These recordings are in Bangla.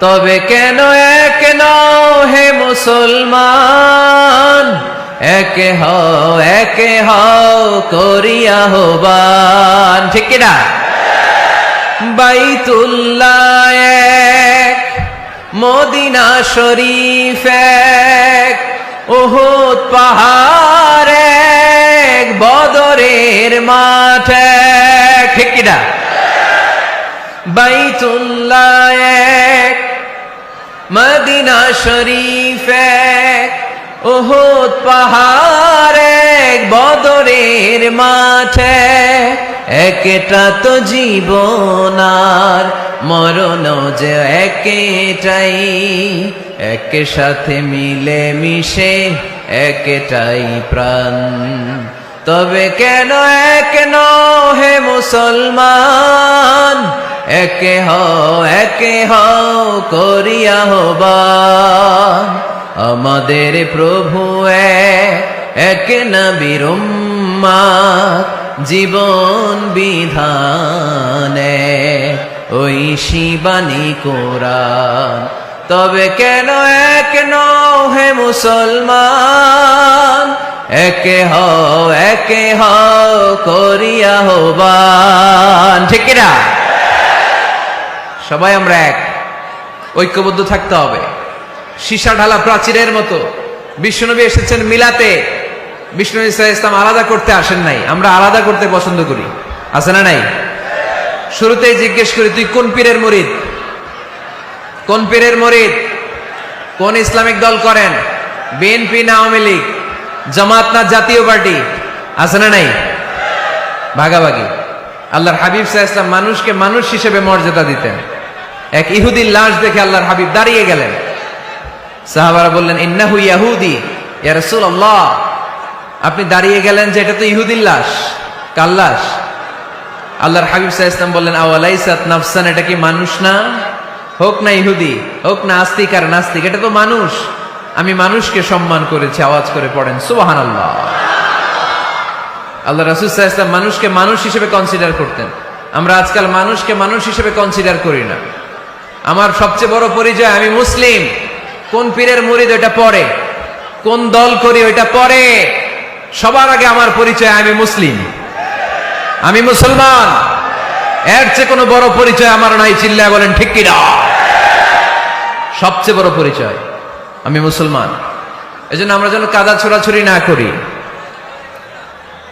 তবে কেন এক হে মুসলমান? একে হও একে হও করিয়া হবান ঠিক কিনা বাইতুল্লাহ এক, মদিনা শরীফ এক ওহুদ পাহাড় এক, বদরের মাঠ ঠিক কিনা বাইতুল্লাহ মদিনা শরীফ এক ওহুদ পাহাড় এক, বদরের মাঠে একটা তো জীবন আর মরণ যে একেটাই এক সাথে মিলে মিশে একটাই প্রাণ। তবে কেন এক নও হে মুসলমান? একে হও একে হও করিয়া হবান আমাদের প্রভু এক নবীর উম্মাত, জীবন বিধানে। ওই শিবানী কোরআন তবে কেন এক নও হে মুসলমান? একে হও একে হও করিয়া হবান ঠিক সবাই আমরা এক। ঐক্যবদ্ধ থাকতে হবে। সীসা ঢালা প্রাচীরের মতো। বিষ্ণুনবী এসেছেন মিলাতে। বিষ্ণু ইসা ইসলাম আলাদা করতে আসেন নাই। আমরা আলাদা করতে পছন্দ করি। আছে না নাই? শুরুতেই জিজ্ঞেস করি, তুই কোন পীরের মরিদ? কোন পীরের মরিদ? কোন ইসলামিক দল করেন? বিএনপি না আওয়ামী লীগ? জামাত না জাতীয় পার্টি? আছে না নাই? ভাগাভাগি। আল্লাহর হাবিব সাহা ইসলাম মানুষকে মানুষ হিসেবে মর্যাদা দিতেন। এক ইহুদির লাশ দেখে আল্লাহর হাবিব দাঁড়িয়ে গেলেন। সাহাবারা বললেন, ইন্নাহু ইয়াহুদি। ইয়া রাসূলুল্লাহ। আপনি দাঁড়িয়ে গেলেন যে এটা তো ইহুদির লাশ। কার আল্লাহর হাবিব সাহা ইসলাম বললেন, আওয়ালাইসাত নাফসান? এটা কি মানুষ না? হোক না ইহুদি, হোক না আস্তিক আর নাস্তিক, এটা তো মানুষ। আমি মানুষকে সম্মান করেছি। আওয়াজ করে পড়েন সুবাহান আল্লাহ আল্লাহ রাসুল সাহা ইসলাম মানুষকে মানুষ হিসেবে কনসিডার করতেন। আমরা আজকাল মানুষকে মানুষ হিসেবে কনসিডার করি না। আমার সবচেয়ে বড় পরিচয়, আমি মুসলিম। কোন পীরের মুরিদ ওইটা পরে কোন দল করি ওইটা পরে সবার আগে আমার পরিচয়, আমি মুসলিম। আমি মুসলমান। এর চেয়ে কোনো বড় পরিচয় আমার নাই, চিল্লায় বলেন, ঠিক কিনা? সবচেয়ে বড় পরিচয়, আমি মুসলমান। এজন্য আমরা যেন কাদা ছোড়াছুরি না করি।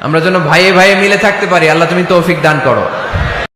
আমরা যেন ভাইয়ে ভাইয়ে মিলে থাকতে পারি। আল্লাহ তুমি তৌফিক দান করো।